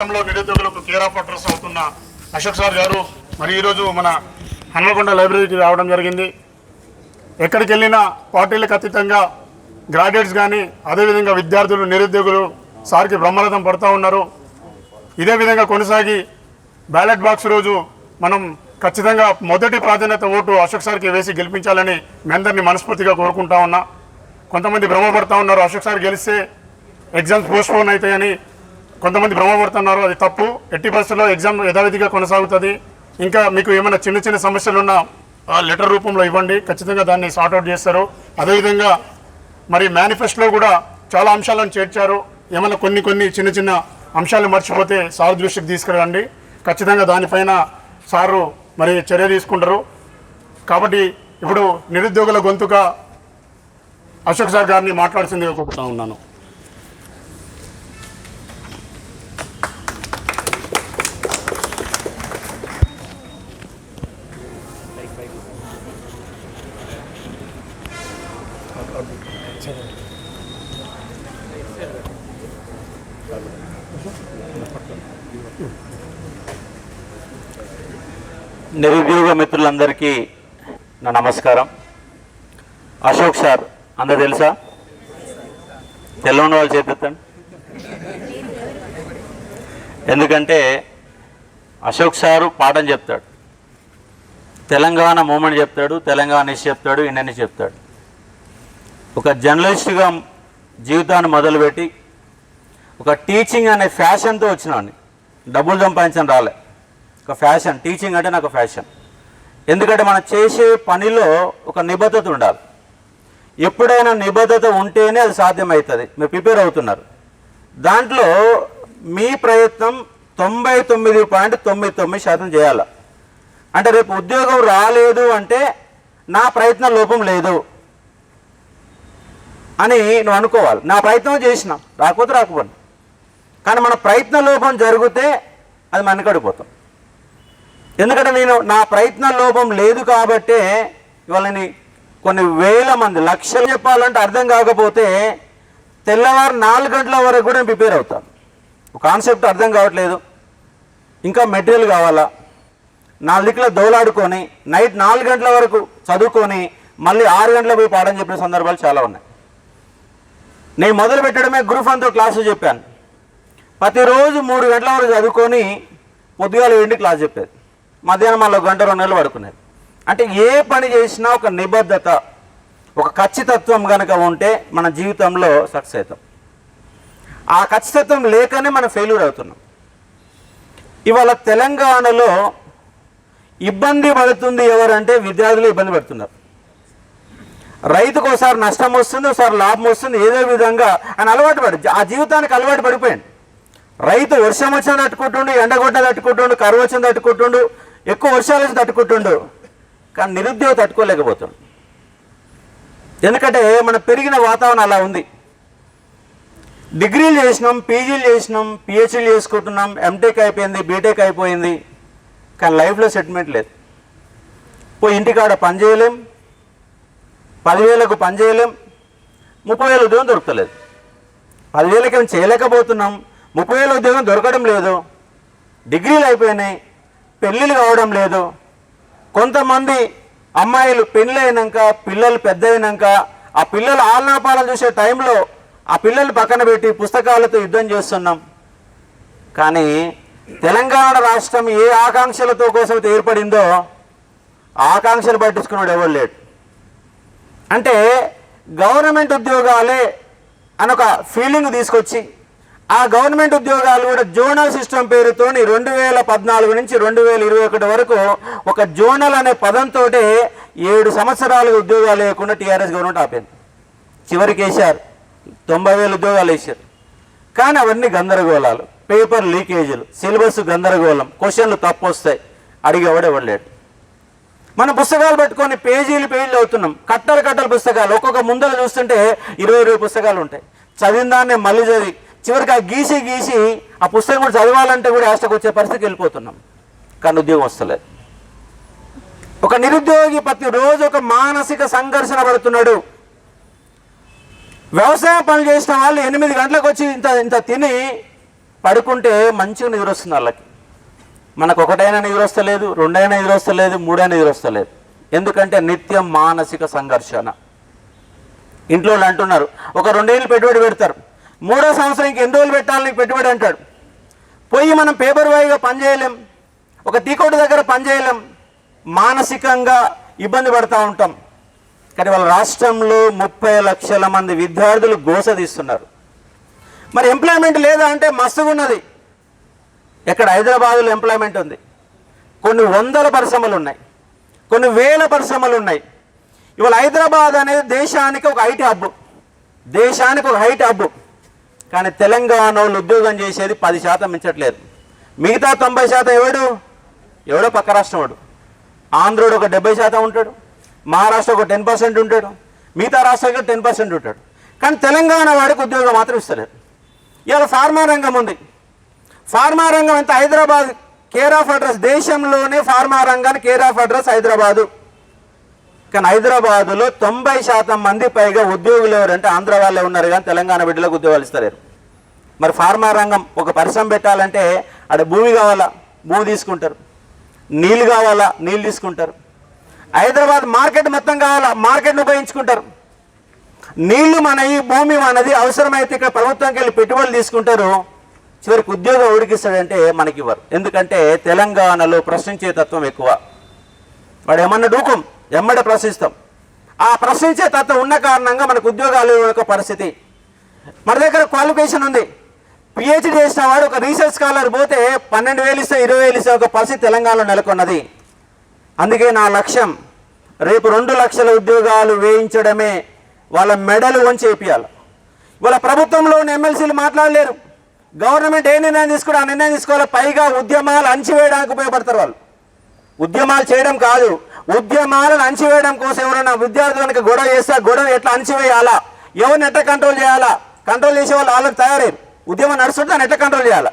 నిరుద్యోగులకు కేర్ పట్రస్ అవుతున్న అశోక్ సార్ గారు మరి ఈరోజు మన హన్మకొండ లైబ్రరీకి రావడం జరిగింది. ఎక్కడికి వెళ్ళినా పార్టీలకు అతీతంగా గ్రాడ్యుయేట్స్ కానీ అదేవిధంగా విద్యార్థులు నిరుద్యోగులు సార్కి బ్రహ్మరథం పడుతూ ఉన్నారు. ఇదే విధంగా కొనసాగి బ్యాలెట్ బాక్స్ రోజు మనం ఖచ్చితంగా మొదటి ప్రాధాన్యత ఓటు అశోక్ సార్కి వేసి గెలిపించాలని మీ అందరినీ మనస్ఫూర్తిగా కోరుకుంటా ఉన్నా. కొంతమంది భ్రమపడతా ఉన్నారు అశోక్ సార్ గెలిస్తే ఎగ్జామ్స్ పోస్ట్పోన్ అవుతాయని కొంతమంది భ్రమపడుతున్నారు అది తప్పు. ఎట్టి పరిస్థితుల్లో ఎగ్జామ్ యథావిధిగా కొనసాగుతుంది. ఇంకా మీకు ఏమైనా చిన్న చిన్న సమస్యలు ఉన్నా ఆ లెటర్ రూపంలో ఇవ్వండి. ఖచ్చితంగా దాన్ని సార్ట్అవుట్ చేస్తారు. అదేవిధంగా మరి మేనిఫెస్టోలో కూడా చాలా అంశాలను చేర్చారు. ఏమైనా కొన్ని కొన్ని చిన్న చిన్న అంశాలు మర్చిపోతే సార్ దృష్టికి తీసుకురండి. ఖచ్చితంగా దానిపైన సారు మరి చర్య తీసుకుంటారు. కాబట్టి ఇప్పుడు నిరుద్యోగుల గొంతుగా అశోక్ సార్ గారిని మాట్లాడుతుంది. కోరుతా ఉన్నాను నిరుద్యోగ మిత్రులందరికీ నా నమస్కారం. అశోక్ సార్ అందరు తెలుసా? తెల్లని వాళ్ళు చేపెత్తండి ఎందుకంటే అశోక్ సారు పాఠం చెప్తాడు. తెలంగాణ మూమెంట్ చెప్తాడు తెలంగాణ ఇష్యూ చెప్తాడు ఇండియన్ చెప్తాడు. ఒక జర్నలిస్ట్గా జీవితాన్ని మొదలుపెట్టి ఒక టీచింగ్ అనే ఫ్యాషన్తో వచ్చినాను. డబ్బులు సంపాదించడం రాలే. ఒక ఫ్యాషన్ టీచింగ్ అంటే నాకు ఫ్యాషన్. ఎందుకంటే మనం చేసే పనిలో ఒక నిబద్ధత ఉండాలి. ఎప్పుడైనా నిబద్ధత ఉంటేనే అది సాధ్యమవుతుంది. మీరు ప్రిపేర్ అవుతున్నారు. దాంట్లో మీ ప్రయత్నం తొంభై తొమ్మిది పాయింట్ తొమ్మిది తొమ్మిది శాతం చేయాలి. అంటే రేపు ఉద్యోగం రాలేదు అంటే నా ప్రయత్న లోపం లేదు అని నువ్వు అనుకోవాలి. నా ప్రయత్నం చేసినా. రాకపోతే రాకపోండి కానీ మన ప్రయత్న లోపం జరిగితే అది మనకడిపోతాం ఎందుకంటే నేను నా ప్రయత్న లోపం లేదు కాబట్టే వాళ్ళని కొన్ని వేల మంది లక్షలు చెప్పాలంటే అర్థం కాకపోతే తెల్లవారు నాలుగు గంటల వరకు కూడా నేను ప్రిపేర్ అవుతాను కాన్సెప్ట్ అర్థం కావట్లేదు. ఇంకా మెటీరియల్ కావాలా? నాలుగు దిక్కులో దోలాడుకొని నైట్ నాలుగు గంటల వరకు చదువుకొని మళ్ళీ ఆరు గంటల పోయి పాఠం చెప్పిన సందర్భాలు చాలా ఉన్నాయి. నేను మొదలు పెట్టడమే గ్రూప్ అంతా క్లాసు చెప్పాను. ప్రతిరోజు మూడు గంటల వరకు చదువుకొని పొద్దుగాల ఏంటి క్లాస్ చెప్పేది. మధ్యాహ్నం మళ్ళీ గంట రెండు నెలలు పడుకునేది. అంటే ఏ పని చేసినా ఒక నిబద్ధత ఒక ఖచ్చితత్వం కనుక ఉంటే మన జీవితంలో సక్సెస్ అవుతాం. ఆ ఖచ్చితత్వం లేకనే మనం ఫెయిల్యూర్ అవుతున్నాం. ఇవాళ తెలంగాణలో ఇబ్బంది పడుతుంది ఎవరంటే విద్యార్థులు ఇబ్బంది పడుతున్నారు. రైతుకు ఒకసారి నష్టం వస్తుంది ఒకసారి లాభం వస్తుంది ఏదో విధంగా ఆయన అలవాటు పడి ఆ జీవితానికి అలవాటు పడిపోయాడు. రైతు వర్షం వచ్చిన తట్టుకుంటుండు ఎండగొట్ట తట్టుకుంటుండు కరువు వచ్చిన తట్టుకుంటుండు ఎక్కువ వర్షాలు వచ్చి తట్టుకుంటుండు కానీ నిరుద్యోగ తట్టుకోలేకపోతాడు. ఎందుకంటే మన పెరిగిన వాతావరణం అలా ఉంది. డిగ్రీలు చేసినాం పీజీలు చేసినాం పిహెచ్డీలు చేసుకుంటున్నాం ఎంటెక్ అయిపోయింది బీటెక్ అయిపోయింది కానీ లైఫ్లో సెటిల్మెంట్ లేదు. పోయి ఇంటికాడ పని చేయలేం పదివేలకు పని చేయలేం ముప్పై వేల ఉద్యోగం దొరకలేదు పదివేలకి ఏం చేయలేకపోతున్నాం ముప్పై వేల ఉద్యోగం దొరకడం లేదు డిగ్రీలు అయిపోయినాయి పెళ్ళిళ్ళు కావడం లేదు. కొంతమంది అమ్మాయిలు పెళ్ళైనాక పిల్లలు పెద్దయినాక ఆ పిల్లలు ఆలనాపాలను చూసే టైంలో ఆ పిల్లలు పక్కన పెట్టి పుస్తకాలతో యుద్ధం చేస్తున్నాం. కానీ తెలంగాణ రాష్ట్రం ఏ ఆకాంక్షలతో కోసం ఏర్పడిందో ఆకాంక్షలు పట్టించుకున్నాడు ఎవరు లేడు. అంటే గవర్నమెంట్ ఉద్యోగాలే అని ఒక ఫీలింగ్ తీసుకొచ్చి ఆ గవర్నమెంట్ ఉద్యోగాలు కూడా జోనల్ సిస్టమ్ పేరుతోని రెండు వేల పద్నాలుగు నుంచి రెండు వేల ఇరవై ఒకటి వరకు ఒక జోనల్ అనే పదంతో ఏడు సంవత్సరాలుగా ఉద్యోగాలు లేకుండా టీఆర్ఎస్ గవర్నమెంట్ ఆపింది. చివరికి వేశారు. తొంభై వేల ఉద్యోగాలు వేశారు. కానీ అవన్నీ గందరగోళాలు. పేపర్ లీకేజీలు సిలబస్ గందరగోళం క్వశ్చన్లు తప్పు వస్తాయి అడిగేవాడు ఇవ్వలేడు. మన పుస్తకాలు పెట్టుకొని పేజీలు పేజీలు అవుతున్నాం కట్టలు కట్టలు పుస్తకాలు. ఒక్కొక్క ముందర చూస్తుంటే ఇరవై ఇరవై పుస్తకాలు ఉంటాయి. చదివిన దాన్నే మళ్ళీ చదివి చివరికి ఆ గీసి గీసి ఆ పుస్తకం కూడా చదవాలంటే కూడా ఆశకు వచ్చే పరిస్థితికి వెళ్ళిపోతున్నాం. కానీ ఉద్యోగం వస్తలేదు. ఒక నిరుద్యోగి ప్రతిరోజు ఒక మానసిక సంఘర్షణ పడుతున్నాడు. వ్యవసాయం పనులు చేసిన వాళ్ళు ఎనిమిది గంటలకు వచ్చి ఇంత ఇంత తిని పడుకుంటే మంచిగా నిద్ర వస్తుంది వాళ్ళకి. మనకు ఒకటైనా నిద్రొస్తలేదు రెండైనా నిద్రొస్తలేదు మూడైనా నిద్రొస్తలేదు ఎందుకంటే నిత్యం మానసిక సంఘర్షణ. ఇంట్లో వాళ్ళు అంటున్నారు ఒక రెండేళ్ళు పెట్టుబడి పెడతారు. మూడో సంవత్సరం ఇంక ఎన్ని రోజులు పెట్టాలని పెట్టుబడి అంటాడు. పోయి మనం పేపర్ వాయిగా పనిచేయలేం ఒక టీకోటి దగ్గర పనిచేయలేం మానసికంగా ఇబ్బంది పడుతూ ఉంటాం. కానీ వాళ్ళ రాష్ట్రంలో ముప్పై లక్షల మంది విద్యార్థులు గోస తీస్తున్నారు. మరి ఎంప్లాయ్మెంట్ లేదా అంటే మస్తుగా ఉన్నది. ఇక్కడ హైదరాబాదులో ఎంప్లాయ్మెంట్ ఉంది. కొన్ని వందల పరిశ్రమలు ఉన్నాయి. కొన్ని వేల పరిశ్రమలు ఉన్నాయి. ఇవాళ హైదరాబాద్ అనేది దేశానికి ఒక ఐటీ హబ్. దేశానికి ఒక హైట్ హబ్. కానీ తెలంగాణ వాళ్ళు ఉద్యోగం చేసేది పది శాతం మించట్లేదు. మిగతా తొంభై శాతం ఎవడు? ఎవడో పక్క రాష్ట్రం వాడు. ఆంధ్రుడు ఒక డెబ్బై శాతం ఉంటాడు. మహారాష్ట్ర ఒక టెన్ పర్సెంట్ ఉంటాడు. మిగతా రాష్ట్రానికి టెన్ పర్సెంట్ ఉంటాడు. కానీ తెలంగాణ వాడికి ఉద్యోగం మాత్రం ఇస్తలేదు. ఇవాళ ఫార్మా రంగం ఉంది. ఫార్మా రంగం ఎంత? హైదరాబాద్ కేర్ ఆఫ్ అడ్రస్ దేశంలోనే ఫార్మా రంగాన్ని కేర్ ఆఫ్ అడ్రస్ హైదరాబాదు. కానీ హైదరాబాదులో తొంభై శాతం మంది పైగా ఉద్యోగులు ఎవరంటే ఆంధ్ర వాళ్ళే ఉన్నారు కానీ తెలంగాణ బిడ్డలకు ఉద్యోగాలు ఇస్తారు మరి ఫార్మా రంగం ఒక పరిశ్రమ పెట్టాలంటే అక్కడ భూమి కావాలా? భూమి తీసుకుంటారు. నీళ్ళు కావాలా? నీళ్ళు తీసుకుంటారు. హైదరాబాద్ మార్కెట్ మొత్తం కావాలా? మార్కెట్ను ఉపయోగించుకుంటారు. నీళ్ళు మనవి భూమి మనది అవసరమైతే ఇక్కడ ప్రభుత్వంకి వెళ్ళి పెట్టుబడులు తీసుకుంటారు. చివరికి ఉద్యోగం ఉడికిస్తాడంటే మనకి ఇవ్వరు. ఎందుకంటే తెలంగాణలో ప్రశ్నించే తత్వం ఎక్కువ. వాడు ఏమన్నా డూకం? ఎమ్మడ ప్రశ్నిస్తాం. ఆ ప్రశ్నించే తత్వం ఉన్న కారణంగా మనకు ఉద్యోగాలు యొక్క పరిస్థితి. మన దగ్గర క్వాలిఫికేషన్ ఉంది. పిహెచ్డి చేసిన వాడు ఒక రీసెర్చ్ స్కాలర్ పోతే పన్నెండు వేలు ఇస్తే ఇరవై వేలు ఇస్తే ఒక పరిస్థితి తెలంగాణలో నెలకొన్నది. అందుకే నా లక్ష్యం రేపు రెండు లక్షల ఉద్యోగాలు వేయించడమే వాళ్ళ మెడలు వంచి వేపియాలి. వాళ్ళ ప్రభుత్వంలో ఉన్న ఎమ్మెల్సీలు మాట్లాడలేరు. గవర్నమెంట్ ఏ నిర్ణయం తీసుకుంటే ఆ నిర్ణయం తీసుకోవాలి. పైగా ఉద్యమాలు అణచివేయడానికి ఉపయోగపడతారు వాళ్ళు. ఉద్యమాలు చేయడం కాదు ఉద్యమాలను అణచివేయడం కోసం ఎవరైనా విద్యార్థులు కనుక గొడవ చేస్తే గొడవ ఎట్లా అణచివేయాలా? ఎవరిని ఎట్లా కంట్రోల్ చేయాలా? కంట్రోల్ చేసే వాళ్ళు వాళ్ళకి తయారయ్యారు. ఉద్యమం నడుస్తుంటే దాన్ని ఎట్లా కంట్రోల్ చేయాలా?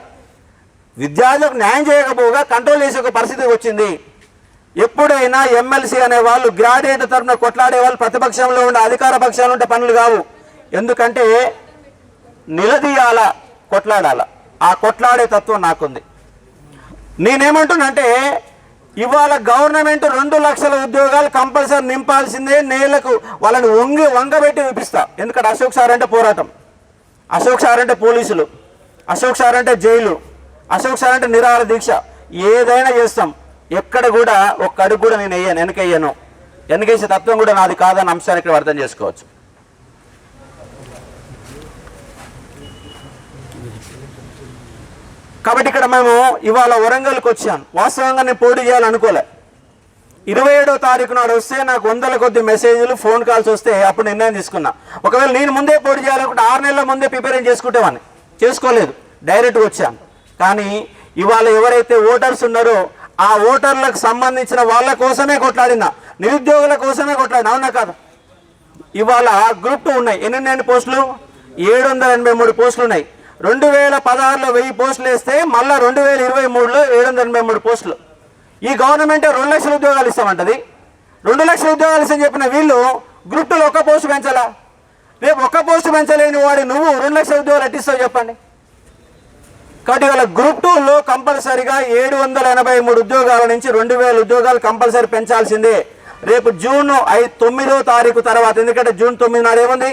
విద్యార్థులకు న్యాయం చేయకపోగా కంట్రోల్ చేసే ఒక పరిస్థితి వచ్చింది. ఎప్పుడైనా ఎమ్మెల్సీ అనే వాళ్ళు గ్రాడ్యుయేట్ తరఫున కొట్లాడే వాళ్ళు ప్రతిపక్షంలో ఉండే అధికార పక్షాలు ఉంటే పనులు కావు. ఎందుకంటే నిలదీయాల కొట్లాడాల? ఆ కొట్లాడే తత్వం నాకుంది. నేనేమంటున్నానంటే ఇవాళ గవర్నమెంట్ రెండు లక్షల ఉద్యోగాలు కంపల్సరీ నింపాల్సిందే నేలకు వాళ్ళని వంగి వంగబెట్టి చూపిస్తా. ఎందుకంటే అశోక్ సార్ అంటే పోరాటం. అశోక్ సార్ అంటే పోలీసులు. అశోక్ సార్ అంటే జైలు. అశోక్ సార్ అంటే నిరాహార దీక్ష. ఏదైనా చేస్తాం. ఎక్కడ కూడా ఒక్క అడుగు కూడా నేను వెయ్యను వెనకయ్యను వెనకేసే తత్వం కూడా నాది కాదన్న అంశాన్ని ఇక్కడ అర్థం చేసుకోవచ్చు. కాబట్టి ఇక్కడ మేము ఇవాళ వరంగల్కి వచ్చాను వాస్తవంగా నేను పోటీ చేయాలనుకోలే ఇరవై ఏడో తారీఖు నాడు వస్తే నాకు వందల కొద్ది మెసేజ్లు ఫోన్ కాల్స్ వస్తే అప్పుడు నిర్ణయం తీసుకున్నా. ఒకవేళ నేను ముందే పోటీ చేయాలనుకుంటే ఆరు నెలల ముందే ప్రిపేర్ చేసుకుంటేవాడిని చేసుకోలేదు. డైరెక్ట్గా వచ్చాను. కానీ ఇవాళ ఎవరైతే ఓటర్స్ ఉన్నారో ఆ ఓటర్లకు సంబంధించిన వాళ్ళ కోసమే కొట్లాడినా. నిరుద్యోగుల కోసమే కొట్లాడినా. అవునా కాదు? ఇవాళ గ్రూప్ టూ ఉన్నాయి. ఎన్ని పోస్టులు? ఏడు వందల ఎనభై మూడు పోస్టులు ఉన్నాయి. రెండు వేల పదహారులో వెయ్యి పోస్టులు వేస్తే మళ్ళీ రెండు వేల ఇరవై మూడులో ఏడు వందల ఎనభై మూడు పోస్టులు. ఈ గవర్నమెంట్ రెండు లక్షల ఉద్యోగాలు ఇస్తామంటది. రెండు లక్షల ఉద్యోగాలు ఇస్తామని చెప్పిన వీళ్ళు గ్రూప్ టూలో ఒక్క పోస్టు పెంచాలా? రేపు ఒక్క పోస్టు పెంచలేని వాడి నువ్వు రెండు లక్షల ఉద్యోగాలు అట్టిస్తావు చెప్పండి. కాబట్టి వాళ్ళ గ్రూప్ టూలో కంపల్సరిగా ఏడు వందల ఎనభై మూడు ఉద్యోగాల నుంచి రెండు వేల ఉద్యోగాలు కంపల్సరీ పెంచాల్సిందే. రేపు జూన్ ఐదు తొమ్మిదో తారీఖు తర్వాత ఎందుకంటే జూన్ తొమ్మిది నాడు ఏముంది?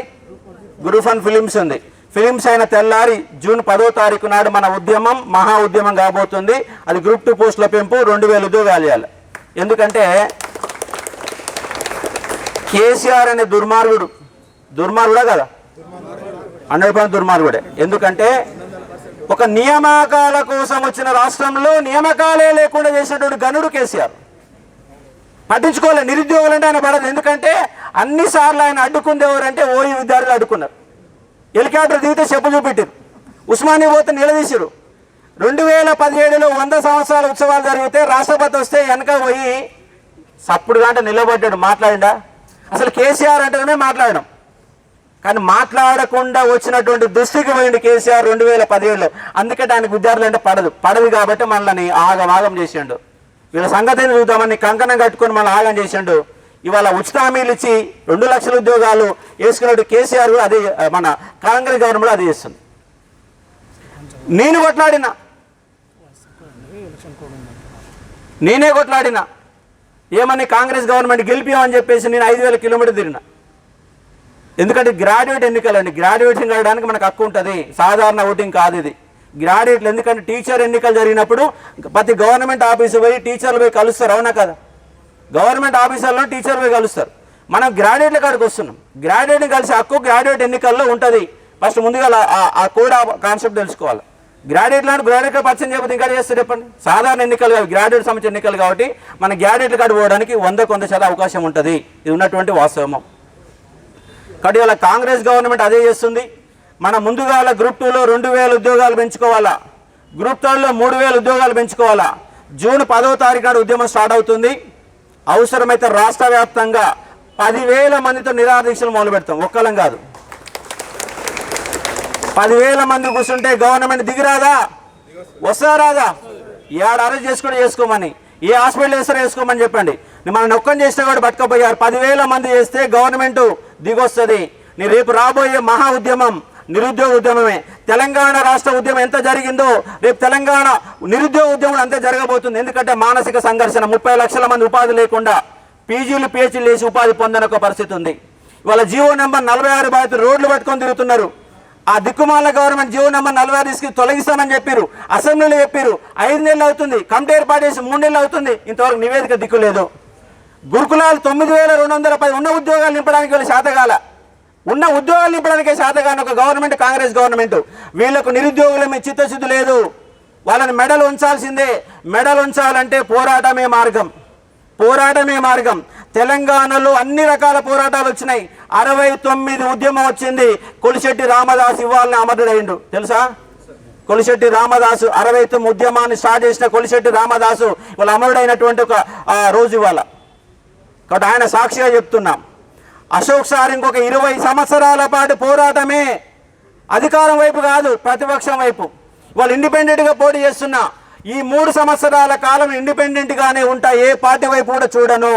గ్రూప్ అండ్ ఫిలిమ్స్ ఉంది. ఫిలిమ్స్ అయిన తెల్లారి జూన్ పదో తారీఖు నాడు మన ఉద్యమం మహా ఉద్యమం కాబోతుంది. అది గ్రూప్ టూ పోస్టుల పెంపు రెండు వేల ఉద్యోగాలు ఎందుకంటే కేసీఆర్ అనే దుర్మార్గుడు దుర్మార్గుడే కదా? హండ్రెడ్ పర్సెంట్ దుర్మార్గుడే. ఎందుకంటే ఒక నియామకాల కోసం వచ్చిన రాష్ట్రంలో నియామకాలే లేకుండా చేసినటువంటి గనుడు కేసీఆర్. పట్టించుకోలే నిరుద్యోగులు అంటే ఆయన పడదు. ఎందుకంటే అన్ని సార్లు ఆయన అడ్డుకుంది ఎవరంటే ఓయి విద్యార్థులు అడ్డుకున్నారు. హెలికాప్టర్ దిగితే చెప్పు చూపెట్టారు. ఉస్మానియా పోతే నిలదీశారు రెండు వేల పదిహేడులో వంద సంవత్సరాల ఉత్సవాలు జరిగితే రాష్ట్రపతి వస్తే వెనక పోయి సప్పుడు అంటే నిలబడ్డాడు. మాట్లాడిండా? అసలు కేసీఆర్ అంటేనే మాట్లాడడం. కానీ మాట్లాడకుండా వచ్చినటువంటి దృష్టికి పోయింది కేసీఆర్ రెండు వేల పదిహేడులో. అందుకే దానికి విద్యార్థులు అంటే పడదు. పడదు కాబట్టి మనల్ని ఆగమాగం చేసిండు. వీళ్ళ సంగతిని చూద్దామని కంకణం కట్టుకొని మళ్ళీ ఆగం చేసిండు. ఇవాళ ఉచిత హామీలు ఇచ్చి రెండు లక్షల ఉద్యోగాలు వేసుకున్నట్టు కేసీఆర్ కూడా అదే మన కాంగ్రెస్ గవర్నమెంట్ అదే చేస్తుంది. నేను కొట్లాడిన. నేనే కొట్లాడిన. ఏమని కాంగ్రెస్ గవర్నమెంట్ గెలిపామని చెప్పేసి నేను ఐదు వేల కిలోమీటర్ తిరిగిన. ఎందుకంటే గ్రాడ్యుయేట్ ఎన్నికలండి. గ్రాడ్యుయేషన్ కావడానికి మనకు హక్కు ఉంటుంది. సాధారణ ఓటింగ్ కాదు ఇది. గ్రాడ్యుయేట్లు ఎందుకంటే టీచర్ ఎన్నికలు జరిగినప్పుడు ప్రతి గవర్నమెంట్ ఆఫీసు పోయి టీచర్లు పోయి కలుస్తారు. అవునా కదా? గవర్నమెంట్ ఆఫీసర్లో టీచర్లు పోయి కలుస్తారు. మనం గ్రాడ్యుయేట్ల కాడికి వస్తున్నాం. గ్రాడ్యుయేట్ని కలిసి హక్కు గ్రాడ్యుయేట్ ఎన్నికల్లో ఉంటుంది. ఫస్ట్ ముందుగా ఆ- కోడ్ కాన్సెప్ట్ తెలుసుకోవాలి. గ్రాడ్యుయేట్ లాంటి గ్రాడ్యుయేట్ పరిచయం చేయకపోతే ఇంకా చేస్తారు చెప్పండి? సాధారణ ఎన్నికలు గ్రాడ్యుయేట్ సంబంధించిన ఎన్నికలు కాబట్టి మన గ్రాడ్యుయేట్ కార్డు పోవడానికి వంద వంద శాతం అవకాశం ఉంటుంది. ఇది ఉన్నటువంటి వాస్తవం కాబట్టి ఇవాళ కాంగ్రెస్ గవర్నమెంట్ అదే చేస్తుంది. మన ముందుగా గ్రూప్ టూలో రెండు వేల ఉద్యోగాలు పెంచుకోవాలా? గ్రూప్ థర్డ్లో మూడు వేల ఉద్యోగాలు పెంచుకోవాలా? జూన్ పదవ తారీఖు నాడు ఉద్యమం స్టార్ట్ అవుతుంది. అవసరమైతే రాష్ట్ర వ్యాప్తంగా పదివేల మందితో నిరాదీక్షలు మొదలు పెడతాం. ఒక్కలం కాదు. పదివేల మంది కూర్చుంటే గవర్నమెంట్ దిగిరాదా? వస్తా రాదా? ఏడ అరెస్ట్ చేసుకుని చేసుకోమని ఏ హాస్పిటల్ వేస్తారో వేసుకోమని చెప్పండి. మనం నొక్కం చేస్తే కూడా పట్టుకపోయారు పదివేల మంది చేస్తే గవర్నమెంట్ దిగొస్తుంది. నీ రేపు రాబోయే మహా ఉద్యమం నిరుద్యోగ ఉద్యమమే. తెలంగాణ రాష్ట్ర ఉద్యమం ఎంత జరిగిందో రేపు తెలంగాణ నిరుద్యోగ ఉద్యమం అంతే జరగబోతుంది. ఎందుకంటే మానసిక సంఘర్షణ ముప్పై లక్షల మంది ఉపాధి లేకుండా పీజీలు పిహెచ్లు వేసి ఉపాధి పొందని ఒక పరిస్థితి ఉంది. ఇవాళ జియో నెంబర్ నలభై ఆరు బాధితులు రోడ్లు పట్టుకొని తిరుగుతున్నారు. ఆ దిక్కుమాల గవర్నమెంట్ జీవో నెంబర్ నలభై ఆరు తీసుకు తొలగిస్తామని చెప్పారు. అసెంబ్లీలో చెప్పారు. ఐదు నెలలు అవుతుంది. కమిటీ ఏర్పాటు చేసి మూడు నెలలు అవుతుంది. ఇంతవరకు నివేదిక దిక్కు లేదు గురుకులాలు తొమ్మిది వేల రెండు వందల పది ఉన్న ఉద్యోగాలు నింపడానికి వీళ్ళు శాతకాల ఉన్న ఉద్యోగాలు నింపడానికే శాతగాని ఒక గవర్నమెంట్ కాంగ్రెస్ గవర్నమెంట్. వీళ్ళకు నిరుద్యోగుల మీద చిత్తశుద్ధి లేదు. వాళ్ళని మెడలు ఉంచాల్సిందే. మెడలు ఉంచాలంటే పోరాటమే మార్గం. పోరాటమే మార్గం. తెలంగాణలో అన్ని రకాల పోరాటాలు వచ్చినాయి. అరవై తొమ్మిది ఉద్యమం వచ్చింది. కొలిశెట్టి రామదాస్ ఇవ్వాలని అమరుడైండు తెలుసా? కొలిశెట్టి రామదాసు అరవై తొమ్మిది ఉద్యమాన్ని స్టార్ట్ చేసిన కొలిశెట్టి రామదాసు వాళ్ళు అమరుడైనటువంటి ఒక రోజు ఇవాళ. కాబట్టి ఆయన సాక్షిగా చెప్తున్నాం. అశోక్ సార్ ఇంకొక ఇరవై సంవత్సరాల పాటు పోరాటమే అధికారం వైపు కాదు ప్రతిపక్షం వైపు. వాళ్ళు ఇండిపెండెంట్గా పోటీ చేస్తున్నా ఈ మూడు సంవత్సరాల కాలం ఇండిపెండెంట్గానే ఉంటా ఏ పార్టీ వైపు కూడా చూడను.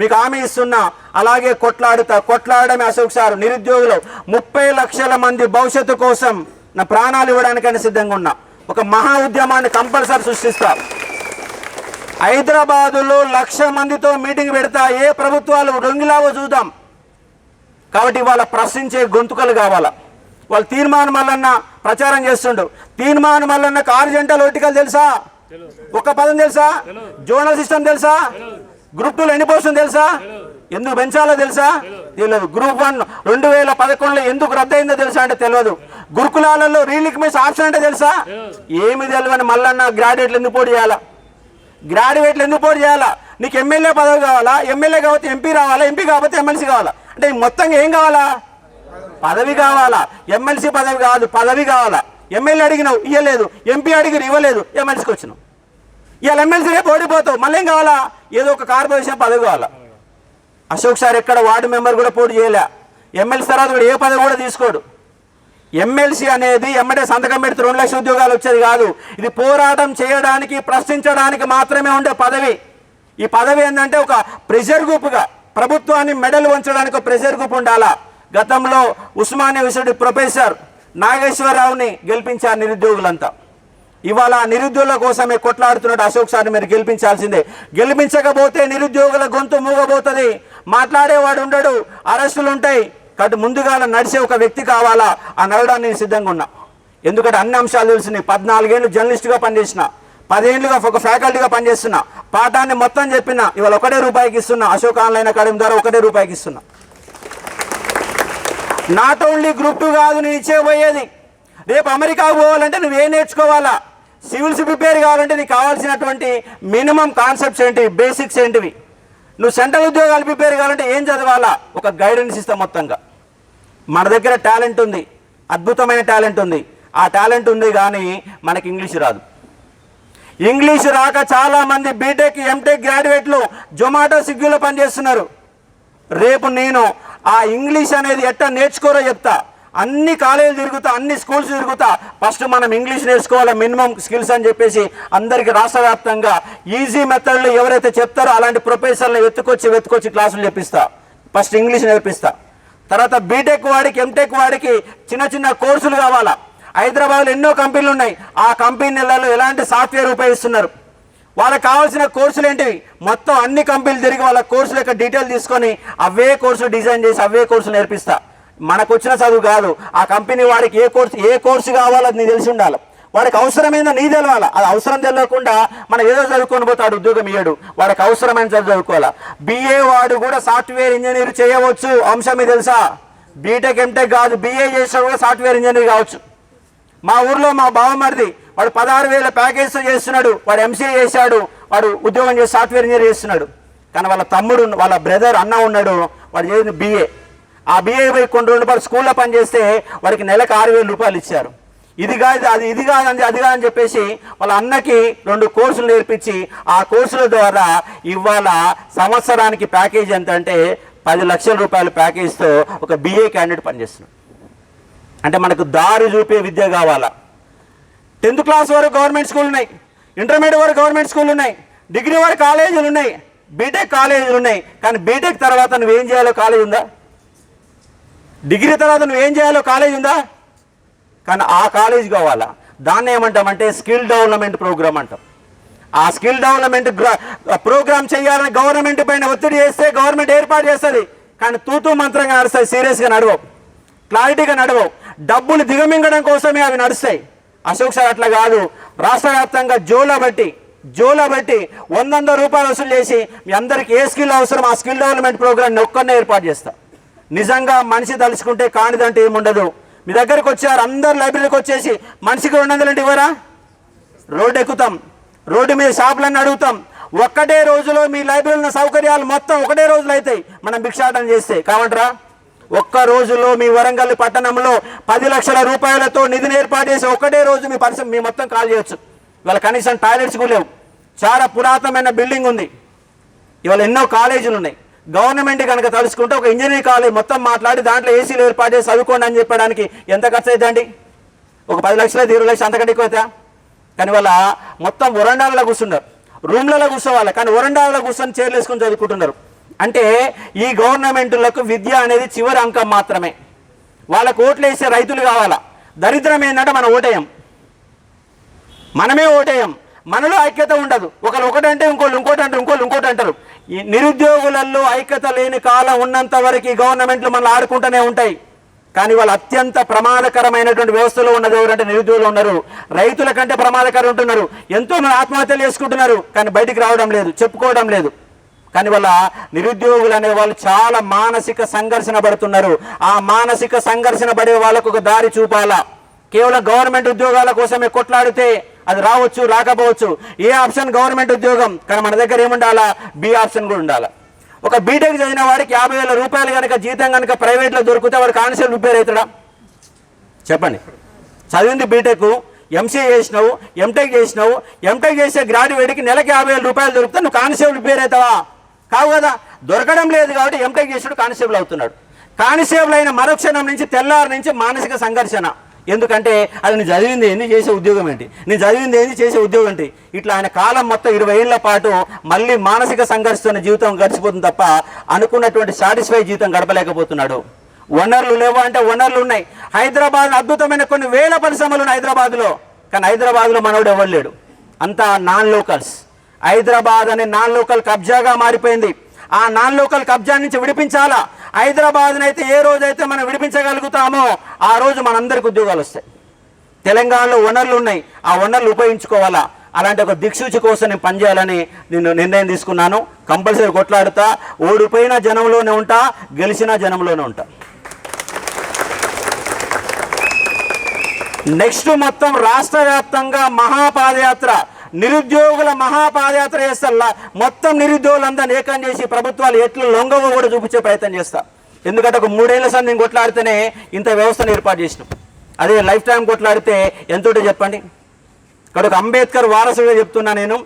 మీకు హామీ ఇస్తున్నా అలాగే కొట్లాడుతా. కొట్లాడమే అశోక్ సార్ నిరుద్యోగులు. ముప్పై లక్షల మంది భవిష్యత్తు కోసం నా ప్రాణాలు ఇవ్వడానికైనా సిద్ధంగా ఉన్నా. ఒక మహా ఉద్యమాన్ని కంపల్సరీ సృష్టిస్తా. హైదరాబాదులో లక్ష మందితో మీటింగ్ పెడతా ఏ ప్రభుత్వాలు రొంగిలావో చూద్దాం. కాబట్టి వాళ్ళ ప్రశ్నించే గొంతుకలు కావాలా? వాళ్ళు తీర్మానం మల్లన్న ప్రచారం చేస్తుండ్రు తీర్మానం మల్లన్నకు ఆరు జంటలు ఒట్టికలు తెలుసా? ఒక్క పదం తెలుసా? జోనల్ సిస్టమ్ తెలుసా? గ్రూప్ టూలో ఎన్ని పోస్టులు తెలుసా? ఎందుకు పెంచాలో తెలుసా? తెలియదు. గ్రూప్ వన్ రెండు వేల పదకొండులో ఎందుకు రద్దయిందో తెలుసా అంటే తెలియదు. గురుకులాలలో రీలిక్మెంట్స్ ఆప్షన్ అంటే తెలుసా? ఏమి తెలియని మల్లన్న గ్రాడ్యుయేట్లు ఎందుకు పోటీ చేయాలా? గ్రాడ్యుయేట్లు ఎందుకు పోటీ చేయాలా? నీకు ఎమ్మెల్యే పదవి కావాలా? ఎమ్మెల్యే కాబట్టి ఎంపీ రావాలా? ఎంపీ కాకపోతే ఎమ్మెల్సీ కావాలా? అంటే మొత్తంగా ఏం కావాలా? పదవి కావాలా? ఎమ్మెల్సీ పదవి కాదు పదవి కావాలా? ఎమ్మెల్యే అడిగినావు ఇవ్వలేదు ఎంపీ అడిగిన ఇవ్వలేదు. ఎమ్మెల్సీకి వచ్చినావు. ఇవాళ ఎమ్మెల్సీ రేపు ఓడిపోతావు మళ్ళీ ఏం కావాలా? ఏదో ఒక కార్పొరేషన్ పదవి కావాలా? అశోక్ సార్ ఎక్కడ వార్డు మెంబర్ కూడా పోటీ చేయలే. ఎమ్మెల్సీ తర్వాత కూడా ఏ పదవి కూడా తీసుకోడు. ఎమ్మెల్సీ అనేది ఎమ్మటే సంతకం పెడితే రెండు లక్షల ఉద్యోగాలు వచ్చేది కాదు. ఇది పోరాటం చేయడానికి ప్రశ్నించడానికి మాత్రమే ఉండే పదవి. ఈ పదవి ఏంటంటే ఒక ప్రెషర్ గ్రూప్గా. ప్రభుత్వాన్ని మెడలు ఉంచడానికి ప్రెషర్ గ్రూప్ ఉండాలా? గతంలో ఉస్మానియా విశ్వడి ప్రొఫెసర్ నాగేశ్వరరావుని గెలిపించారు నిరుద్యోగులంతా. ఇవాళ నిరుద్యోగుల కోసమే కొట్లాడుతున్నాడు అశోక్ సార్ని మీరు గెలిపించాల్సిందే. గెలిపించకపోతే నిరుద్యోగుల గొంతు మూగబోతుంది. మాట్లాడేవాడు ఉండడు అరెస్టులు ఉంటాయి. కాబట్టి ముందుగా నడిచే ఒక వ్యక్తి కావాలా? ఆ నడవడానికి నేను సిద్ధంగా ఉన్నా. ఎందుకంటే అన్ని అంశాలు తెలిసినాయి. పద్నాలుగేళ్ళు జర్నలిస్ట్గా పనిచేసిన. పదేళ్ళుగా ఒక ఫ్యాకల్టీగా పనిచేస్తున్నా. పాఠాన్ని మొత్తం చెప్పిన ఇవాళ ఒకటే రూపాయికి ఇస్తున్నా అశోక్ ఆన్లైన్ అకాడమీ ద్వారా ఒకటే రూపాయికి ఇస్తున్నా. నాట్ ఓన్లీ గ్రూప్ టూ కాదు నేను ఇచ్చేపోయేది రేపు అమెరికా పోవాలంటే నువ్వు ఏం నేర్చుకోవాలా? సివిల్స్ ప్రిపేర్ కావాలంటే నీకు కావాల్సినటువంటి మినిమం కాన్సెప్ట్స్ ఏంటి బేసిక్స్ ఏంటివి? నువ్వు సెంట్రల్ ఉద్యోగాలు ప్రిపేర్ కావాలంటే ఏం చదవాలా? ఒక గైడెన్స్ ఇస్తాం మొత్తంగా. మన దగ్గర టాలెంట్ ఉంది అద్భుతమైన టాలెంట్ ఉంది. ఆ టాలెంట్ ఉంది కానీ మనకి ఇంగ్లీష్ రాదు. ఇంగ్లీష్ రాక చాలా మంది బీటెక్ ఎంటెక్ గ్రాడ్యుయేట్లు జొమాటో స్విగ్గీలో పనిచేస్తున్నారు. రేపు నేను ఆ ఇంగ్లీష్ అనేది ఎట్లా నేర్చుకోరో చెప్తా. అన్ని కాలేజీలు తిరుగుతా అన్ని స్కూల్స్ తిరుగుతా. ఫస్ట్ మనం ఇంగ్లీష్ నేర్చుకోవాలి మినిమం స్కిల్స్ అని చెప్పేసి అందరికీ రాష్ట్ర వ్యాప్తంగా ఈజీ మెథడ్లో ఎవరైతే చెప్తారో అలాంటి ప్రొఫెసర్లు వెతుకొచ్చి వెతుకొచ్చి క్లాసులు చెప్పిస్తా ఫస్ట్ ఇంగ్లీష్ నేర్పిస్తా. తర్వాత బీటెక్ వాడికి ఎంటెక్ వాడికి చిన్న చిన్న కోర్సులు కావాలా? హైదరాబాద్లో ఎన్నో కంపెనీలు ఉన్నాయి. ఆ కంపెనీలలో ఎలాంటి సాఫ్ట్వేర్ ఉపయోగిస్తున్నారు? వాళ్ళకి కావాల్సిన కోర్సులు ఏంటివి? మొత్తం అన్ని కంపెనీలు తిరిగి వాళ్ళ కోర్సుల యొక్క డీటెయిల్ తీసుకొని అవే కోర్సులు డిజైన్ చేసి అవే కోర్సులు నేర్పిస్తా. మనకు వచ్చిన చదువు కాదు. ఆ కంపెనీ వాడికి ఏ కోర్సు ఏ కోర్సు కావాలో అది నీకు తెలిసి ఉండాలి. వాడికి అవసరమైందో నీ తెలవాలా. అది అవసరం తెలియకుండా మనం ఏదో చదువుకొని పోతాడు ఉద్యోగం ఇయ్యడు. వాడికి అవసరమైన చదువు చదువుకోవాలి? బిఏ వాడు కూడా సాఫ్ట్వేర్ ఇంజనీర్ చేయవచ్చు. అంశం ఇది తెలుసా? బీటెక్ ఎంటెక్ కాదు. బిఏ చేసినా కూడా సాఫ్ట్వేర్ ఇంజనీర్ కావచ్చు. మా ఊర్లో మా బావమరిది వాడు పదహారు వేల ప్యాకేజ్తో చేస్తున్నాడు వాడు ఎంసీఏ చేశాడు వాడు ఉద్యోగం చేసి సాఫ్ట్వేర్ ఇంజనీర్ చేస్తున్నాడు. కానీ వాళ్ళ తమ్ముడు వాళ్ళ బ్రదర్ అన్న ఉన్నాడు వాడు చేసిన బీఏ ఆ బీఏ పోయి కొన్ని రెండు రూపాయలు స్కూల్లో పనిచేస్తే వాడికి నెలకు ఆరు వేల రూపాయలు ఇచ్చారు. ఇది కాదు అది ఇది కాదని అది కాదని చెప్పేసి వాళ్ళ అన్నకి రెండు కోర్సులు నేర్పించి ఆ కోర్సుల ద్వారా ఇవాళ సంవత్సరానికి ప్యాకేజ్ ఎంత అంటే పది లక్షల రూపాయల ప్యాకేజ్తో ఒక బీఏ క్యాండిడేట్ పనిచేస్తున్నాడు. అంటే మనకు దారి చూపే విద్య కావాలా? టెన్త్ క్లాస్ వరకు గవర్నమెంట్ స్కూల్ ఉన్నాయి. ఇంటర్మీడియట్ వరకు గవర్నమెంట్ స్కూల్ ఉన్నాయి. డిగ్రీ వరకు కాలేజీలు ఉన్నాయి. బీటెక్ కాలేజీలు ఉన్నాయి. కానీ బీటెక్ తర్వాత నువ్వేం చేయాలో కాలేజ్ ఉందా? డిగ్రీ తర్వాత నువ్వేం చేయాలో కాలేజ్ ఉందా? కానీ ఆ కాలేజ్ కావాలా? దాన్ని ఏమంటామంటే స్కిల్ డెవలప్మెంట్ ప్రోగ్రామ్ అంటాం. ఆ స్కిల్ డెవలప్మెంట్ ప్రోగ్రామ్ చేయాలని గవర్నమెంట్ పైన ఒత్తిడి చేస్తే గవర్నమెంట్ ఏర్పాటు చేస్తుంది. కానీ తూతూ మంత్రంగా నడుస్తుంది. సీరియస్గా నడవవు. క్లారిటీగా నడవవు. డబ్బులు దిగమింగడం కోసమే అవి నడుస్తాయి. అశోక్ సార్ అట్లా కాదు. రాష్ట్ర వ్యాప్తంగా జోలా బట్టి జోలా బట్టి వంద రూపాయలు వసూలు చేసి మీ అందరికి ఏ స్కిల్ అవసరం ఆ స్కిల్ డెవలప్మెంట్ ప్రోగ్రామ్ ఒక్కనే ఏర్పాటు చేస్తా. నిజంగా మనిషి తలుచుకుంటే కానిదంటే ఏముండదు. మీ దగ్గరకు వచ్చారు అందరు లైబ్రరీకి వచ్చేసి మనిషికి రెండు వందలు అంటే ఇవ్వరా? రోడ్డు ఎక్కుతాం. రోడ్డు మీద షాపులన్నీ అడుగుతాం. ఒక్కటే రోజులో మీ లైబ్రరీలో సౌకర్యాలు మొత్తం ఒకటే రోజులు అవుతాయి. మనం భిక్షాటన చేస్తే. కావంటరా ఒక్క రోజులో మీ వరంగల్ పట్టణంలో పది లక్షల రూపాయలతో నిధిని ఏర్పాటు చేసి ఒకటే రోజు మీ పరిశ్రమ మీ మొత్తం కాల్ చేయొచ్చు. ఇవాళ కనీసం టాయిలెట్స్ కూడా లేవు. చాలా పురాతనమైన బిల్డింగ్ ఉంది. ఇవాళ ఎన్నో కాలేజీలు ఉన్నాయి. గవర్నమెంట్ కనుక తలుచుకుంటే ఒక ఇంజనీరింగ్ కాలేజ్ మొత్తం మాట్లాడి దాంట్లో ఏసీలు ఏర్పాటు చేసి చదువుకోండి అని చెప్పడానికి ఎంత ఖర్చు అవుతుందండి ఒక పది లక్షలు ఇరవై లక్షలు అంతకంటే ఎక్కువ అవుతా కానీ వాళ్ళ మొత్తం వరండాలలో కూర్చున్నారు రూమ్లలో కూర్చోవాలి. కానీ వరండాలలో కూర్చొని చైర్లు వేసుకొని చదువుకుంటున్నారు. అంటే ఈ గవర్నమెంట్లకు విద్య అనేది చివరి అంకం మాత్రమే. వాళ్ళకు ఓట్లు వేసే రైతులు కావాలా? దరిద్రం ఏంటంటే మనం ఓటేయం. మనమే ఓటేయం. మనలో ఐక్యత ఉండదు. ఒకరు ఒకటంటే ఇంకోళ్ళు ఇంకోటి అంటారు ఇంకోళ్ళు ఇంకోటి అంటారు ఈ నిరుద్యోగులలో ఐక్యత లేని కాలం ఉన్నంత వరకు ఈ గవర్నమెంట్లు మనల్ని ఆడుకుంటూనే ఉంటాయి. కానీ వాళ్ళు అత్యంత ప్రమాదకరమైనటువంటి వ్యవస్థలో ఉన్నది ఎవరంటే నిరుద్యోగులు ఉన్నారు. రైతుల కంటే ప్రమాదకరం ఉంటున్నారు. ఎంతో మంది ఆత్మహత్యలు చేసుకుంటున్నారు. కానీ బయటికి రావడం లేదు చెప్పుకోవడం లేదు. కానీ వాళ్ళ నిరుద్యోగులు అనే వాళ్ళు చాలా మానసిక సంఘర్షణ పడుతున్నారు. ఆ మానసిక సంఘర్షణ పడే వాళ్ళకు ఒక దారి చూపాలా? కేవలం గవర్నమెంట్ ఉద్యోగాల కోసమే కొట్లాడితే అది రావచ్చు రాకపోవచ్చు. ఏ ఆప్షన్? గవర్నమెంట్ ఉద్యోగం. కానీ మన దగ్గర ఏముండాలా? బి ఆప్షన్ కూడా ఉండాలా? ఒక బీటెక్ చదివిన వాడికి యాభై వేల రూపాయలు కనుక జీతం కనుక ప్రైవేట్లో దొరికితే వాడు కానిస్టేబుల్ రిపేర్ అవుతాడా? చెప్పండి. చదివింది బీటెక్ ఎంసీఏ చేసినావు ఎంటెక్ చేసినావు ఎంటెక్ చేసే గ్రాడ్యుయేట్కి నెలకి యాభై వేల రూపాయలు దొరికితే నువ్వు కానిస్టేబుల్ రిపేర్ అవుతావా? కావు కదా? దొరకడం లేదు కాబట్టి ఎంటెక్ చేసాడు కానిస్టేబుల్ అవుతున్నాడు. కానిస్టేబుల్ అయిన మరుక్షణం నుంచి తెల్లారి నుంచి మానసిక సంఘర్షణ. ఎందుకంటే అది నేను చదివింది ఏంది? చేసే ఉద్యోగం ఏంటి? నేను చదివింది ఏంది? చేసే ఉద్యోగం ఏంటి? ఇట్లా ఆయన కాలం మొత్తం ఇరవై ఏళ్ళ పాటు మళ్ళీ మానసిక సంఘర్షణ జీవితం గడిచిపోతుంది తప్ప అనుకున్నటువంటి సాటిస్ఫై జీవితం గడపలేకపోతున్నాడు. వనరులు లేవు అంటే వనరులు ఉన్నాయి. హైదరాబాద్ అద్భుతమైన కొన్ని వేల పరిశ్రమలు ఉన్నాయి హైదరాబాద్లో. కానీ హైదరాబాద్లో మనోడు ఎవరు లేడు? అంతా నాన్ లోకల్స్ హైదరాబాద్ అనే నాన్ లోకల్ కబ్జాగా మారిపోయింది. ఆ నాన్ లోకల్ కబ్జా నుంచి విడిపించాలా? హైదరాబాద్ని అయితే ఏ రోజైతే మనం విడిపించగలుగుతామో ఆ రోజు మనందరికి ఉద్యోగాలు వస్తాయి. తెలంగాణలో వనరులు ఉన్నాయి. ఆ వనరులు ఉపయోగించుకోవాలా? అలాంటి ఒక దిక్సూచి కోసం నేను పనిచేయాలని నేను నిర్ణయం తీసుకున్నాను. కంపల్సరీ కొట్లాడుతా. ఓడిపోయిన జనంలోనే ఉంటా గెలిచిన జనంలోనే ఉంటా. నెక్స్ట్ మొత్తం రాష్ట్ర వ్యాప్తంగా మహాపాదయాత్ర. నిరుద్యోగుల మహాపాదయాత్ర చేస్తా మొత్తం నిరుద్యోగులందరినీ ఏకం చేసి ప్రభుత్వాలు ఎట్లా లొంగవో కూడా చూపించే ప్రయత్నం చేస్తా. ఎందుకంటే ఒక మూడేళ్ళ సంది నేను కొట్లాడితేనే ఇంత వ్యవస్థను ఏర్పాటు చేసినాం. అదే లైఫ్ టైం కొట్లాడితే ఎంతోటో చెప్పండి? కనుక అంబేద్కర్ వారసుడిగా చెప్తున్నా నేను.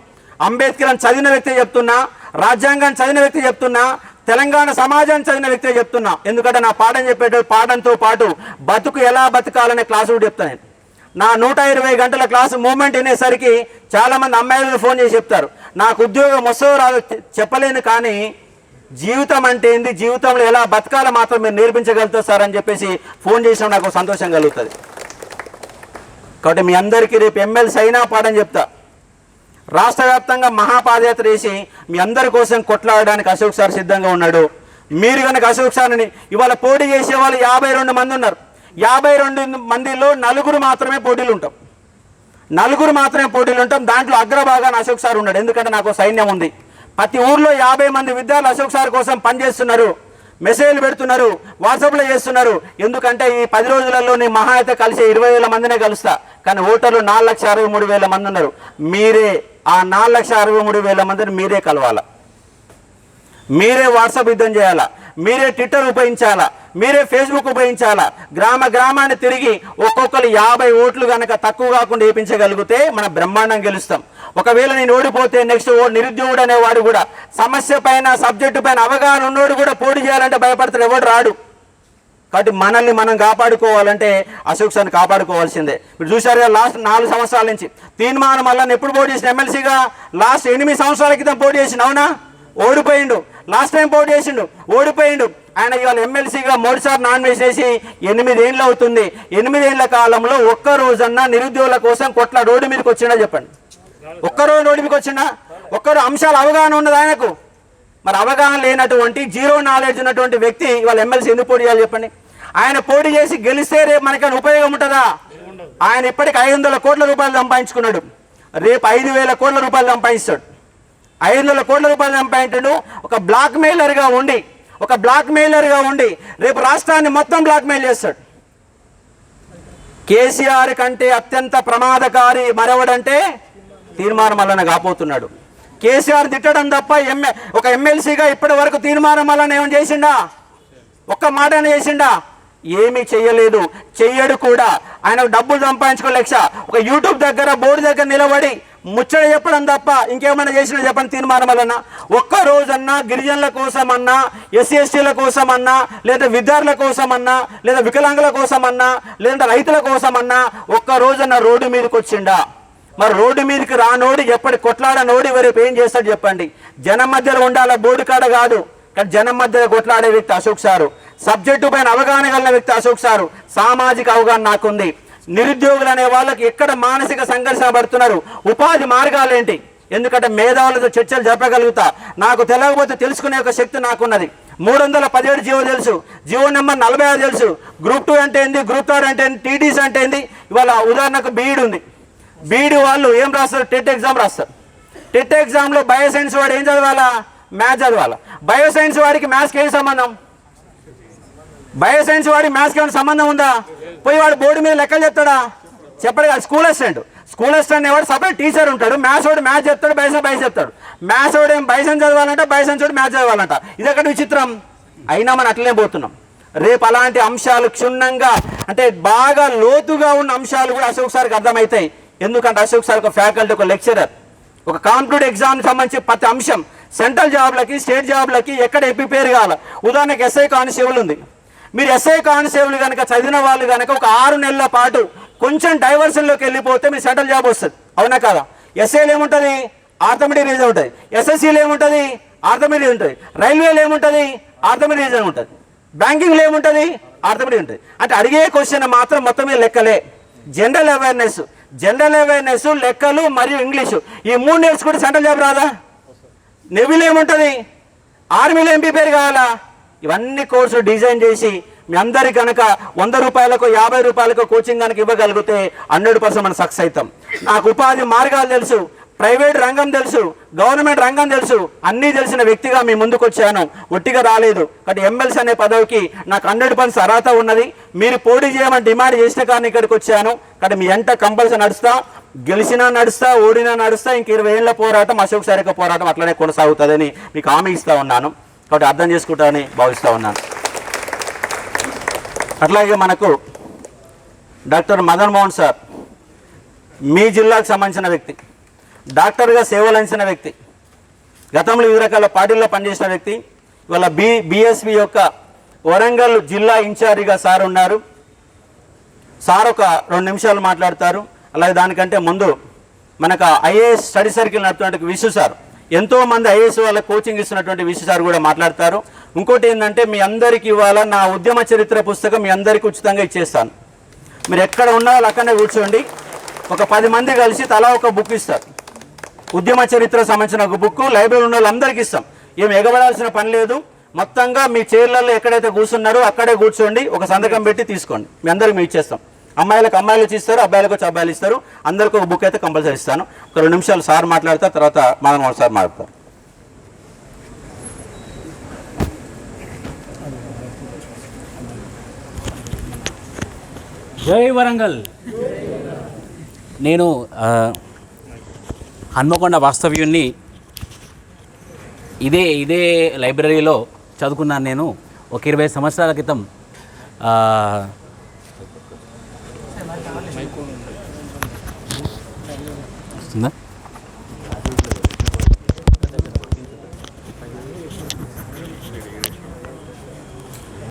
అంబేద్కర్ అని చదివిన వ్యక్తి చెప్తున్నా. రాజ్యాంగాన్ని చదివిన వ్యక్తి చెప్తున్నా. తెలంగాణ సమాజాన్ని చదివిన వ్యక్తి చెప్తున్నా. ఎందుకంటే నా పాఠం చెప్పేటప్పుడు పాఠంతో పాటు బతుకు ఎలా బతకాలనే క్లాసు కూడా చెప్తాను నేను. నా నూట ఇరవై గంటల క్లాసు మూమెంట్ అనేసరికి చాలామంది అమ్మాయిలను అమ్మాయిలు ఫోన్ చేసి చెప్తారు. నాకు ఉద్యోగం వస్తుందో రాదు చెప్పలేను కానీ జీవితం అంటే ఏంది? జీవితంలో ఎలా బతకాలో మాత్రం మీరు నేర్పించగలుగుతారు సార్ అని చెప్పేసి ఫోన్ చేసినా నాకు సంతోషం కలుగుతుంది. కాబట్టి మీ అందరికీ రేపు ఎమ్మెల్సీ అయినా పాడని చెప్తా. రాష్ట్ర వ్యాప్తంగా మహాపాదయాత్ర వేసి మీ అందరి కోసం కొట్లాడడానికి అశోక్ సార్ సిద్ధంగా ఉన్నాడు. మీరు కనుక అశోక్ సార్ని ఇవాళ పోటీ చేసే వాళ్ళు యాభై రెండు మంది ఉన్నారు. యాభై రెండు మందిలో నలుగురు మాత్రమే పోటీలు ఉంటాం నలుగురు మాత్రమే పోటీలు ఉంటాం దాంట్లో అగ్రభాగాన్ని అశోక్ సార్ ఉన్నాడు. ఎందుకంటే నాకు సైన్యం ఉంది. ప్రతి ఊర్లో యాభై మంది విద్యార్థులు అశోక్ సార్ కోసం పనిచేస్తున్నారు. మెసేజ్లు పెడుతున్నారు. వాట్సాప్లో చేస్తున్నారు. ఎందుకంటే ఈ పది రోజులలో నేను మహా అయితే కలిసి ఇరవై వేల మందినే కలుస్తా. కానీ ఓటర్లు నాలుగు లక్ష అరవై మూడు వేల మంది ఉన్నారు. మీరే ఆ నాలుగు లక్ష అరవై మూడు వేల మందిని మీరే కలవాలా? మీరే వాట్సాప్ యుద్ధం చేయాలా? మీరే ట్విట్టర్ ఉపయోగించాలా? మీరే ఫేస్బుక్ ఉపయోగించాలా? గ్రామ గ్రామాన్ని తిరిగి ఒక్కొక్కరు యాభై ఓట్లు కనుక తక్కువ కాకుండా వేయించగలిగితే మన బ్రహ్మాండం గెలుస్తాం. ఒకవేళ నేను ఓడిపోతే నెక్స్ట్ ఓ నిరుద్యోగుడు అనేవాడు కూడా సమస్య పైన సబ్జెక్టు పైన అవగాహన ఉన్నోడు కూడా పోటీ చేయాలంటే భయపడతాడు ఎవడు రాడు. కాబట్టి మనల్ని మనం కాపాడుకోవాలంటే అశోక్ సార్ని కాపాడుకోవాల్సిందే. మీరు చూసారుగా లాస్ట్ నాలుగు సంవత్సరాల నుంచి. తీర్మానం మళ్ళీ ఎప్పుడు పోటీ చేసిన? ఎమ్మెల్సీగా లాస్ట్ ఎనిమిది సంవత్సరాల క్రితం పోటీ చేసిన అవునా? ఓడిపోయిండు. లాస్ట్ టైం పోటీ చేసిండు ఓడిపోయిండు. ఆయన ఇవాళ ఎమ్మెల్సీగా మూడుసార్లు నామినేషన్ చేసి ఎనిమిదేళ్ళు అవుతుంది. ఎనిమిదేళ్ళ కాలంలో ఒక్క రోజన్నా నిరుద్యోగుల కోసం కొట్ల రోడ్డు మీదకి వచ్చిండా చెప్పండి. ఒక్కరోజు రోడ్డు మీదకి వచ్చిండా? ఒక్కరు అంశాలు అవగాహన ఉన్నది ఆయనకు? మరి అవగాహన లేనటువంటి జీరో నాలెడ్జ్ ఉన్నటువంటి వ్యక్తి ఇవాళ ఎమ్మెల్సీ ఎందుకు పోటీ చేయాలి చెప్పండి. ఆయన పోటీ చేసి గెలిస్తే రేపు మనకైనా ఉపయోగం ఉంటుందా? ఆయన ఇప్పటికి ఐదు వందల కోట్ల రూపాయలు సంపాదించుకున్నాడు. రేపు ఐదు వేల కోట్ల రూపాయలు సంపాదిస్తాడు. ఐదు వందల కోట్ల రూపాయలు సంపాదించాడు. ఒక బ్లాక్ మెయిలర్గా ఉండి ఒక బ్లాక్ మెయిలర్గా ఉండి రేపు రాష్ట్రాన్ని మొత్తం బ్లాక్ మెయిల్ చేస్తాడు. కేసీఆర్ కంటే అత్యంత ప్రమాదకారి మరెవడంటే తీర్మానం వలన కాపోతున్నాడు కేసీఆర్ తిట్టడం తప్ప ఎంఏ ఒక ఎమ్మెల్సీగా ఇప్పటి వరకు తీర్మానం వలన ఏమైనా చేసిండా? ఒక్క మాట చేసిండా? ఏమీ చేయలేదు చెయ్యడు కూడా. ఆయన డబ్బులు సంపాదించుకో లక్ష ఒక యూట్యూబ్ దగ్గర బోర్డు దగ్గర నిలబడి ముచ్చట చెప్పడం తప్ప ఇంకేమైనా చేసినా చెప్పండి తీర్మానం వలన ఒక్క రోజన్నా గిరిజనుల కోసమన్నా ఎస్సీ ఎస్టీల కోసమన్నా లేదా విద్యార్థుల కోసమన్నా లేదా వికలాంగుల కోసమన్నా లేదా రైతుల కోసమన్నా ఒక్క రోజన్నా రోడ్డు మీదకి వచ్చిండా మరి రోడ్డు మీదకి రానోడు ఎప్పటి కొట్లాడనోడి రేపు ఏం చేస్తాడు చెప్పండి. జనం మధ్యలో ఉండాల బోర్డు కాడ కాదు. కానీ జనం మధ్యలో కొట్లాడే వ్యక్తి అశోక్ సారు. సబ్జెక్టు పైన అవగాహన కలిగిన వ్యక్తి అశోక్ సారు. సామాజిక అవగాహన నాకుంది. నిరుద్యోగులు అనే వాళ్ళకి ఎక్కడ మానసిక సంఘర్షణ పడుతున్నారు? ఉపాధి మార్గాలు ఏంటి? ఎందుకంటే మేధావులతో చర్చలు జరపగలుగుతా. నాకు తెలియకపోతే తెలుసుకునే ఒక శక్తి నాకున్నది. మూడు వందల పదిహేడు జీవో తెలుసు. జీవో నెంబర్ నలభై ఆరు తెలుసు. గ్రూప్ టూ అంటే ఏంది? గ్రూప్ థర్డ్ అంటే ఏంది? టీడీసీ అంటే ఏంది? ఇవాళ ఉదాహరణకు బీఈడి ఉంది. బీఈడి వాళ్ళు ఏం రాస్తారు? టెట్ ఎగ్జామ్ రాస్తారు. టెట్ ఎగ్జామ్లో బయోసైన్స్ వాడు ఏం చదవాలా? మ్యాథ్స్ చదవాలా? బయోసైన్స్ వాడికి మ్యాథ్స్కి ఏం సంబంధం? బయోసైన్స్ వాడి మ్యాథ్స్కి ఏమైనా సంబంధం ఉందా? పోయి వాడు బోర్డు మీద లెక్కలు చెప్తాడా? చెప్పడు కాదు స్కూల్ అసిస్టెంట్ స్కూల్ అసిస్టెంట్ ఎవరు సపరేట్ టీచర్ ఉంటాడు. మ్యాథ్స్ వాడు మ్యాథ్స్ చెప్తాడు బైసన్ బైస్ చెప్తాడు. మ్యాథ్స్ వాడు ఏం బైసన్ చదవాలంట బైసన్ చోడు మ్యాథ్స్ చదవాలంట. ఇది ఎక్కడ విచిత్రం. అయినా మనం అట్లనే పోతున్నాం. రేపు అలాంటి అంశాలు క్షుణ్ణంగా అంటే బాగా లోతుగా ఉన్న అంశాలు కూడా అశోక్ సార్కి అర్థమవుతాయి ఎందుకంటే అశోక్ సార్ ఒక ఫ్యాకల్టీ ఒక లెక్చరర్ ఒక కాంపిటేటివ్ ఎగ్జామ్కి సంబంధించి ప్రతి అంశం సెంట్రల్ జాబ్లకి స్టేట్ జాబ్లకి ఎక్కడ ఎప్పి పేరు కావాలి. ఉదాహరణకి ఎస్ఐ కానిస్టేబుల్ ఉంది. మీరు ఎస్ఐ కానిస్టేబుల్ కనుక చదివిన వాళ్ళు కనుక ఒక ఆరు నెలల పాటు కొంచెం డైవర్షన్లోకి వెళ్ళిపోతే మీ సెంట్రల్ జాబ్ వస్తుంది. అవునా కాదా? ఎస్ఐలు ఏముంటుంది? ఆర్థమెటిక్ రీజన్ ఉంటుంది. ఎస్ఎస్సీలు ఏముంటుంది? ఆర్థమెటిక్ ఉంటుంది. రైల్వేలు ఏముంటుంది? ఆర్థమెటిక్ రీజన్ ఉంటుంది. బ్యాంకింగ్లో ఏముంటుంది? ఆర్థమెటిక్ ఉంటుంది. అంటే అడిగే క్వశ్చన్ మాత్రం మొత్తం మీద లెక్కలే. General awareness. జనరల్ అవేర్నెస్ లెక్కలు మరియు ఇంగ్లీషు. ఈ మూడు నేర్చుకుంటే సెంట్రల్ జాబ్ రాదా? నెవీలో ఏముంటుంది? ఆర్మీలో ఎంపీ పేరు కావాలా? ఇవన్నీ కోర్సులు డిజైన్ చేసి మీ అందరి కనుక వంద రూపాయలకు యాభై రూపాయలకు కోచింగ్ కనుక ఇవ్వగలిగితే హండ్రెడ్ పర్సెంట్ మనం సక్సెస్ అవుతాం. నాకు ఉపాధి మార్గాలు తెలుసు ప్రైవేట్ రంగం తెలుసు గవర్నమెంట్ రంగం తెలుసు అన్నీ తెలిసిన వ్యక్తిగా మీ ముందుకు వచ్చాను. ఒట్టిగా రాలేదు. కాబట్టి ఎమ్మెల్సీ అనే పదవికి నాకు హండ్రెడ్ పర్సెంట్ అర్హత ఉన్నది. మీరు పోటీ చేయమని డిమాండ్ చేసిన కానీ ఇక్కడికి వచ్చాను. కాబట్టి మీ ఎంట కంపల్సరీ నడుస్తా. గెలిచినా నడుస్తా ఓడినా నడుస్తా ఇంక ఇరవై ఏళ్ళ పోరాటం అశోక్ సారిక పోరాటం అట్లనే కొనసాగుతుందని మీకు హామీ ఇస్తా ఉన్నాను. కాబట్టి అర్థం చేసుకుంటారని భావిస్తూ ఉన్నాను అట్లాగే మనకు డాక్టర్ మదన్ మోహన్ సార్ మీ జిల్లాకు సంబంధించిన వ్యక్తి డాక్టర్గా సేవలు అందించిన వ్యక్తి గతంలో వివిధ రకాల పార్టీల్లో పనిచేసిన వ్యక్తి ఇవాళ బి బిఎస్పి యొక్క వరంగల్ జిల్లా ఇన్ఛార్జిగా సార్ ఉన్నారు. సార్ ఒక రెండు నిమిషాలు మాట్లాడతారు. అలాగే దానికంటే ముందు మనకు ఐఏఎస్ స్టడీ సర్కిల్ నడుపుతున్నటువంటి విశ్వ సార్ ఎంతో మంది ఐఏఎస్ వాళ్ళకి కోచింగ్ ఇస్తున్నటువంటి విషయ సార్ కూడా మాట్లాడతారు. ఇంకోటి ఏంటంటే మీ అందరికీ ఇవాళ నా ఉద్యమ చరిత్ర పుస్తకం మీ అందరికీ ఉచితంగా ఇచ్చేస్తాను. మీరు ఎక్కడ ఉన్నా అక్కడనే కూర్చోండి. ఒక పది మంది కలిసి తలా ఒక బుక్ ఇస్తారు. ఉద్యమ చరిత్ర సంబంధించిన ఒక బుక్ లైబ్రరీ ఉన్న వాళ్ళందరికీ ఇస్తాం. ఏం ఎగబడాల్సిన పని లేదు. మొత్తంగా మీ చైర్లలో ఎక్కడైతే కూర్చున్నారో అక్కడే కూర్చోండి. ఒక సంతకం పెట్టి తీసుకోండి. మీ అందరికి మేము ఇచ్చేస్తాం. అమ్మాయిలకు అమ్మాయిలు వచ్చి ఇస్తారు అబ్బాయిలకు వచ్చి అబ్బాయిలు ఇస్తారు. అందరికీ ఒక బుక్ అయితే కంపల్సరీ ఇస్తాను. ఒక రెండు నిమిషాలు సార్ మాట్లాడతారు తర్వాత మాధవ సార్ మాట్లాడతారు. జై వరంగల్. నేను హన్మకొండ వాస్తవ్యుణ్ణి ఇదే ఇదే లైబ్రరీలో చదువుకున్నాను నేను ఒక ఇరవై సంవత్సరాల క్రితం. ఆ, వస్తుందా